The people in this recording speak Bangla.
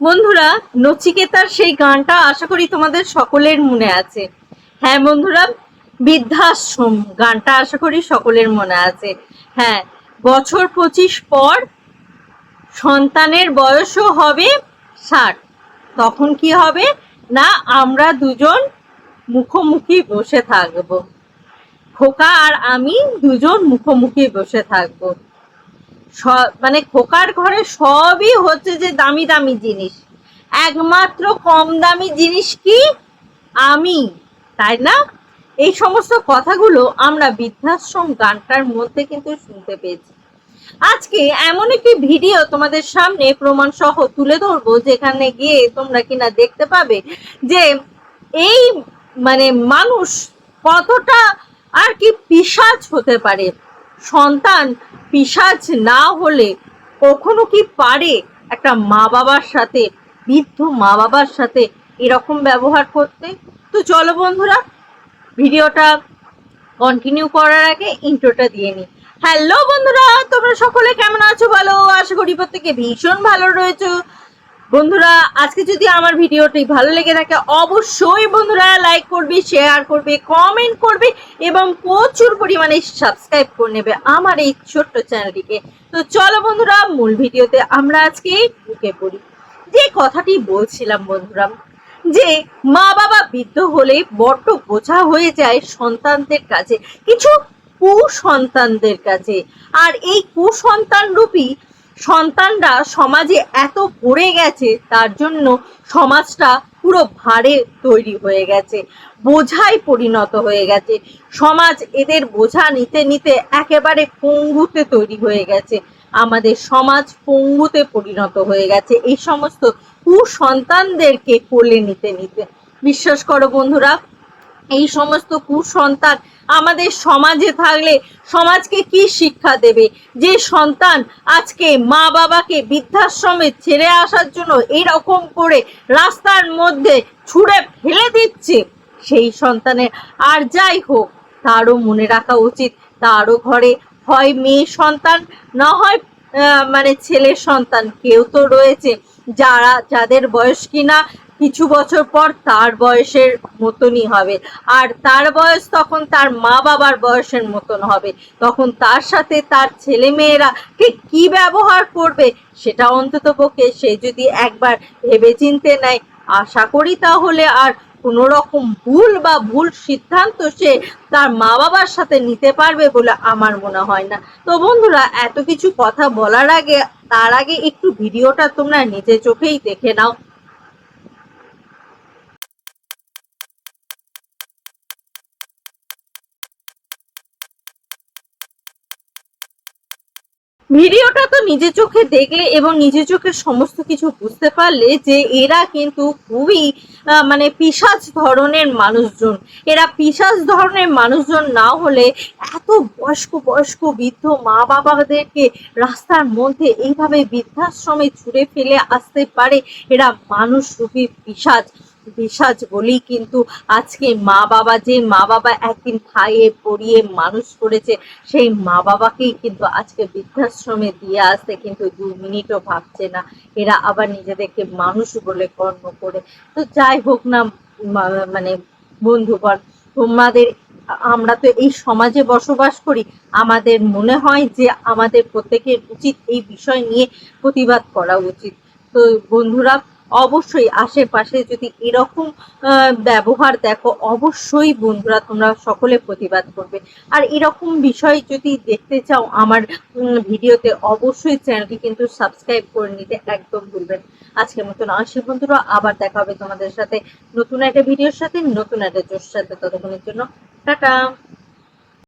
বন্ধুরা, নচিকেতার সেই গানটা আশা করি তোমাদের সকলের মনে আছে। হ্যাঁ বন্ধুরা, বৃদ্ধাশ্রম গানটা আশা করি সকলের মনে আছে। হ্যাঁ বছর পঁচিশ পর সন্তানের বয়সও হবে ষাট। তখন কি হবে? না, আমরা দুজন মুখোমুখি বসে থাকব। খোকা আর আমি দুজন মুখোমুখি বসে থাকব। মানে খোকার ঘরে সবই হচ্ছে যে দামি দামি জিনিস। একমাত্র কম দামি জিনিস কি? আমি, তাই না? এই সমস্ত কথাগুলো আমরা বৃদ্ধাশ্রম গানটার মধ্যে কিন্তু শুনতে পেয়েছি। আজকে এমন একটি ভিডিও তোমাদের সামনে প্রমাণ সহ তুলে ধরবো, যেখানে গিয়ে তোমরা কিনা দেখতে পাবে যে এই মানে মানুষ কতটা আর কি পিশাচ হতে পারে। সন্তান পিশাচ না হলে কখনো কি পারে একটা মা বাবার সাথে, বৃদ্ধ মা বাবার সাথে এরকম ব্যবহার করতে? তো চলো বন্ধুরা, ভিডিওটা কন্টিনিউ করার আগে ইন্ট্রোটা দিয়ে নিই। হ্যালো বন্ধুরা, তোমরা সকলে কেমন আছো ভালো আশা করি প্রত্যেকে ভীষণ ভালো রয়েছো। বন্ধুরা, আজকে যদি আমার ভিডিওটি ভালো লেগে থাকে, অবশ্যই বন্ধুরা লাইক করবে শেয়ার করবে কমেন্ট করবে এবং প্রচুর পরিমাণে সাবস্ক্রাইব করে নেবে আমার এই ছোট্ট চ্যানেলটিকে। তো চলো বন্ধুরা, মূল ভিডিওতে আমরা আজকে ঢুকে পড়ি। যে কথাটি বলছিলাম বন্ধুরা, যে মা বাবা বৃদ্ধ হলে বড্ড বোঝা হয়ে যায় সন্তানদের কাছে, কিছু কুসন্তানদের কাছে। আর এই কুসন্তান রূপী সন্তানরা সমাজে এত পড়ে গেছে, তার জন্য সমাজটা পুরো ভারে তৈরি হয়ে গেছে বোঝাই পরিণত হয়ে গেছে। সমাজ এদের বোঝা নিতে নিতে একেবারে পঙ্গুতে তৈরি হয়ে গেছে। আমাদের সমাজ পঙ্গুতে পরিণত হয়ে গেছে। এই সমস্ত কুসন্তানদেরকে কোলে নিতে নিতে। বিশ্বাস করো বন্ধুরা এই সমস্ত কুসন্তান আমাদের সমাজে থাকলে সমাজকে কি শিক্ষা দেবে? যে সন্তান আজকে মা বাবাকে বৃদ্ধাশ্রমে ছেড়ে আসার জন্য এরকম করে রাস্তার মধ্যে ছুঁড়ে ফেলে দিচ্ছে, সেই সন্তানের আর যাই হোক, তারও মনে রাখা উচিত, তারও ঘরে হয় মেয়ে সন্তান, না হয় মানে ছেলের সন্তান। কেউ তো রয়েছে যারা, যাদের বয়স কিনা কিছু বছর পর তার বয়সের মতনই হবে। আর তার বয়স তখন তার মা বাবার বয়সের মতন হবে। তখন তার সাথে তার ছেলে মেয়েরা কে কি ব্যবহার করবে সেটা অন্তত পক্ষে সে যদি একবার ভেবেচিন্তে নেয়, আশা করি তাহলে আর কোনো রকম ভুল বা ভুল সিদ্ধান্ত সে তার মা বাবার সাথে নিতে পারবে বলে আমার মনে হয় না। তো বন্ধুরা, এত কিছু কথা বলার আগে, তার আগে একটু ভিডিওটা তোমরা নিজে চোখেই দেখে নাও। ভিডিওটা তো নিজে চোখে দেখলে এবং নিজে চোখে সমস্ত কিছু বুঝতে পারলে যে এরা কিন্তু খুবই মানে পিশাচ ধরনের মানুষজন। এরা পিশাচ ধরনের মানুষজন না হলে এত বয়স্ক বয়স্ক বৃদ্ধ মা বাবাদেরকে রাস্তার মধ্যে এইভাবে বৃদ্ধাশ্রমে ছুঁড়ে ফেলে আসতে পারে। এরা মানুষ রূপী পিশাচ বলেই কিন্তু আজকে মা বাবা যে মা বাবা একদিন খাইয়ে পড়িয়ে মানুষ করেছে, সেই মা বাবাকেই কিন্তু আজকে বৃদ্ধাশ্রমে দিয়ে আসতে কিন্তু দু মিনিটও ভাবছে না। এরা আবার নিজেদেরকে মানুষ বলে কর্ম করে। তো যাই হোক না মানে বন্ধুগণ তোমাদের, আমরা তো এই সমাজে বসবাস করি, আমাদের মনে হয় যে আমাদের প্রত্যেকের উচিত এই বিষয় নিয়ে প্রতিবাদ করা উচিত। তো বন্ধুরা অবশ্যই আশেপাশে যদি এরকম ব্যবহার দেখো, অবশ্যই বন্ধুরা তোমরা সকলে প্রতিবাদ করবে। আর এরকম বিষয় যদি দেখতে চাও আমার ভিডিওতে, অবশ্যই চ্যানেলটি কিন্তু সাবস্ক্রাইব করে নিতে একদম ভুলবেন আজকের মতন আসি বন্ধুরা, আবার দেখা হবে তোমাদের সাথে নতুন একটা ভিডিওর সাথে, নতুন একটা জোর সাথে। ততক্ষণের জন্য টাটা!